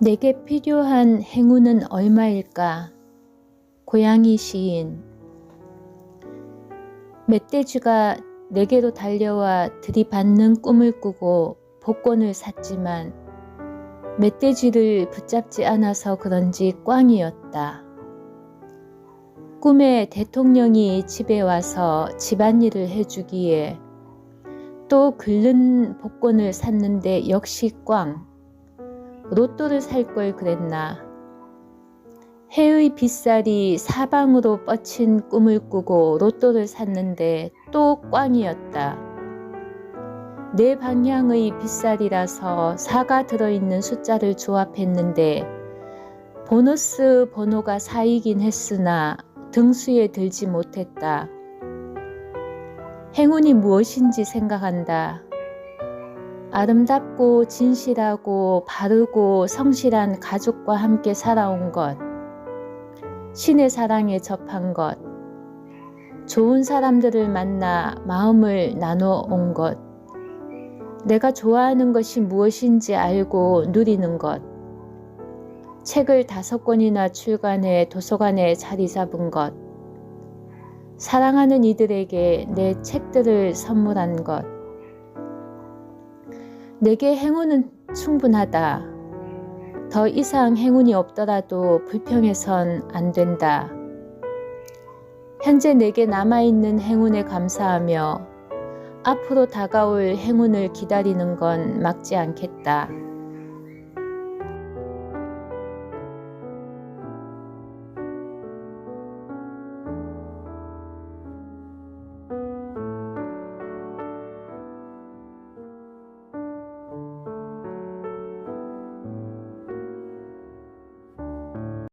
내게 필요한 행운은 얼마일까? 고양이 시인 멧돼지가 내게로 달려와 들이받는 꿈을 꾸고 복권을 샀지만 멧돼지를 붙잡지 않아서 그런지 꽝이었다. 꿈에 대통령이 집에 와서 집안일을 해주기에 또 긁는 복권을 샀는데 역시 꽝. 로또를 살 걸 그랬나. 해의 빗살이 사방으로 뻗친 꿈을 꾸고 로또를 샀는데 또 꽝이었다. 내 방향의 빗살이라서 사가 들어있는 숫자를 조합했는데 보너스 번호가 4이긴 했으나 등수에 들지 못했다. 행운이 무엇인지 생각한다. 아름답고 진실하고 바르고 성실한 가족과 함께 살아온 것. 신의 사랑에 접한 것. 좋은 사람들을 만나 마음을 나눠 온 것. 내가 좋아하는 것이 무엇인지 알고 누리는 것. 책을 다섯 권이나 출간해 도서관에 자리 잡은 것. 사랑하는 이들에게 내 책들을 선물한 것. 내게 행운은 충분하다. 더 이상 행운이 없더라도 불평해선 안 된다. 현재 내게 남아있는 행운에 감사하며 앞으로 다가올 행운을 기다리는 건 막지 않겠다.